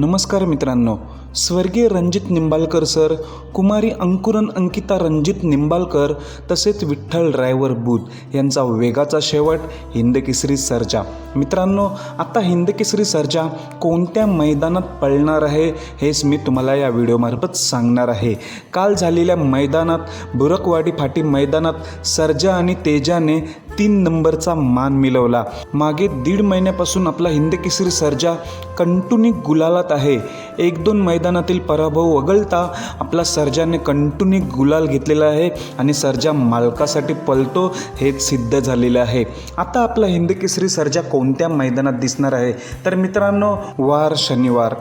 नमस्कार मित्रांनो. स्वर्गीय रणजित निंबाळकर सर कुमारी अंकुरन अंकिता रणजित निंबाळकर तसेच विठ्ठल ड्रायव्हर बुध यांचा वेगाचा शेवट हिंदकेसरी सर्जा मित्रांनो आता हिंदकेसरी सर्जा कोणत्या मैदानात पळणार आहे हेच मी तुम्हाला या व्हिडिओमार्फत सांगणार आहे. काल झालेल्या मैदानात बुरकवाडी फाटी मैदानात सर्जा आणि तेजाने तीन नंबरचा मान मिळवला. मागे दीड महिन्यापासून आपला हिंदकेसरी सर्जा कंटुनी गुलालात आहे. एक दोन मैदानातील पराभव वगळता आपला सर्जाने कंटुनी गुलाल घेतलेला आहे आणि सर्जा मालकासाठी पलतो हेच सिद्ध झालेलं आहे. आता आपला हिंदकेसरी सर्जा कोणत्या मैदानात दिसणार आहे? तर मित्रांनो वार शनिवार.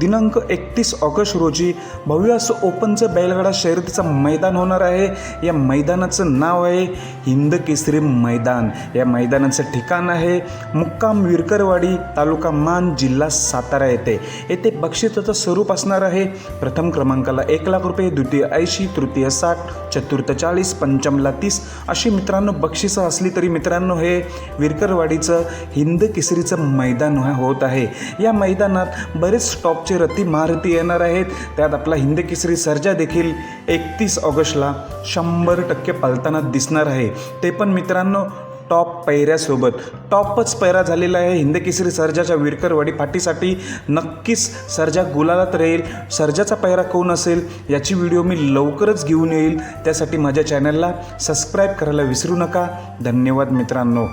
दिनांक एकतीस ऑगस्ट रोजी भव्य असं ओपनचं बैलगाडा शर्यतीचं मैदान होणार आहे. या मैदानाचं नाव आहे हिंद केसरी मैदान. या मैदानाचं ठिकाण आहे मुक्काम विरकरवाडी तालुका मान जिल्हा सातारा येथे. येथे बक्षिसाचं स्वरूप असणार आहे. प्रथम क्रमांकाला एक लाख रुपये द्वितीय ऐंशी तृतीय साठ चतुर्थ चाळीस पंचमला तीस अशी मित्रांनो बक्षिसं असली तरी मित्रांनो हे विरकरवाडीचं हिंद केसरीचं मैदान होत आहे. या मैदानात बरेच टॉपचे रती महारथी येणार आहेत. त्यात आपला हिंदकेसरी सर्जा देखील एकतीस ऑगस्टला शंभर टक्के पालताना दिसणार आहे. ते पण मित्रांनो टॉप पैऱ्यासोबत. टॉपच पैरा झालेला आहे हिंदकेसरी सर्जाच्या विरकरवाडी फाटीसाठी. नक्कीच सर्जा गुलालात राहील. सर्जाचा पैरा कोण असेल याची व्हिडिओ मी लवकरच घेऊन येईल. त्यासाठी माझ्या चॅनलला सबस्क्राईब करायला विसरू नका. धन्यवाद मित्रांनो.